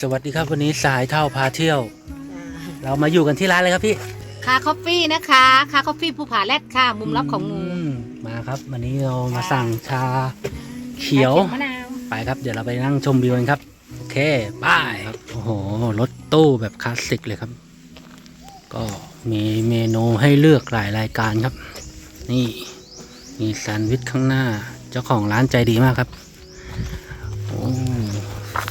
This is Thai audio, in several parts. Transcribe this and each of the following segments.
สวัสดีครับวันนี้สายเท่าพาเที่ยว เรามาอยู่กันที่ร้านเลยครับพี่คาคอฟฟี่นะคะคาคอฟฟี่ภูผาแรดค่ะ มุมลับของงูมมาครับ วันนี้เรามาสั่งชาเขียว มะนาวไปครับ เดี๋ยวเราไปนั่งชมวิวกันครับ โอเคบายครับโอ้โหรถตู้แบบคลาสสิกเลยครับ ก็มีเมนูให้เลือกหลายรายการครับ นี่มีแซนด์วิชข้างหน้า เจ้าของร้านใจดีมากครับโอ้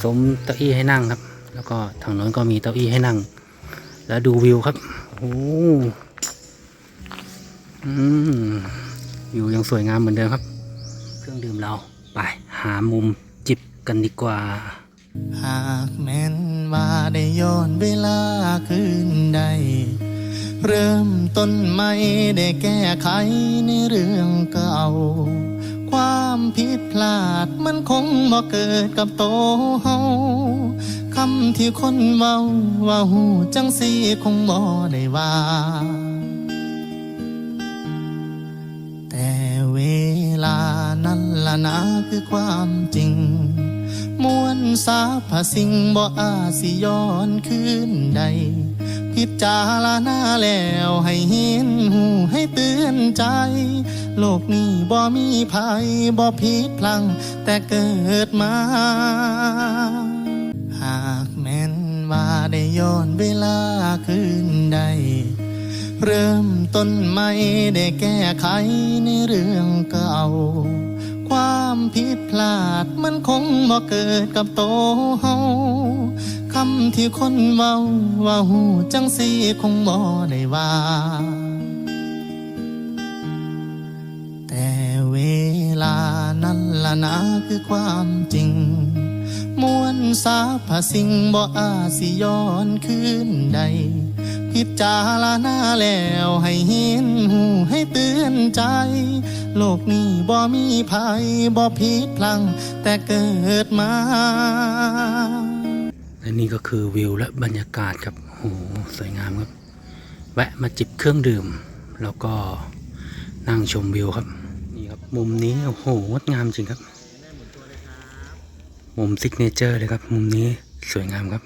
สมเก้าอี้ให้นั่งครับ แล้วก็ทางโน้นก็มีเก้าอี้ให้นั่ง แล้วดูวิวครับโอ้อืมวิวยังสวยงามเหมือนเดิมครับ เครื่องดื่มเราไปหามุมจิบกันดีกว่า หากแม้นว่าได้ย้อนเวลาคืนใด เริ่มต้นใหม่ได้แก้ไขในเรื่องเก่า ผิดพลาดมันคงบ่เกิดกับโตเฮาคำที่คนเว้าว่าหูจังสีคงบ่ได้ว่า แต่เวลานั้นละนะคือความจริง มวลสาพสิ่งบ่อาสิย้อนคืนใด พิจารณาแล้วให้เห็นหูให้เตือนใจ โลกนี้บ่มีภัยบ่ผิดพลัง แต่เกิดมา หากแม้นว่าได้ย้อนเวลาคืนใด เริ่มต้นใหม่ได้แก้ไขในเรื่องเก่า ความผิดพลาดมันคงบ่เกิดกับโตเฮาคำที่คนเว้าว่าหูจังสีคงบ่ได้ว่า นั้นละนะคือความจริง มวลสาพสิ่งบ่อาสิย้อนคืนใด พิจารณาแล้วให้เห็นหูให้เตือนใจ โลกนี้บ่มีภัยบ่ผิดพลัง แต่เกิดมาและนี่ก็คือวิวและบรรยากาศครับโหสวยงามครับ แวะมาจิบเครื่องดื่ม แล้วก็นั่งชมวิวครับ ครับ มุมนี้โอ้โหงดงามจริงครับ มุมซิกเนเจอร์เลยครับ มุมนี้สวยงามครับ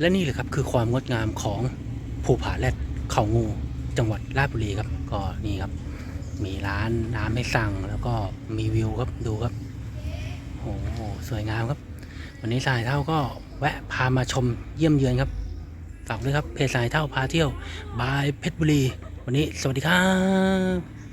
และนี่เลยครับคือความงดงามของภูผาแรดเขางู จังหวัดราชบุรีครับ ก็นี่ครับ มีร้านน้ำให้สั่งแล้วก็มีวิวครับดูครับโอ้โหสวยงามครับ วันนี้สายเท่าก็แวะพามาชมเยี่ยมเยือนครับฝากด้วยครับเพจสายเท่าพาเที่ยวบายเพชรบุรี วันนี้สวัสดีครับ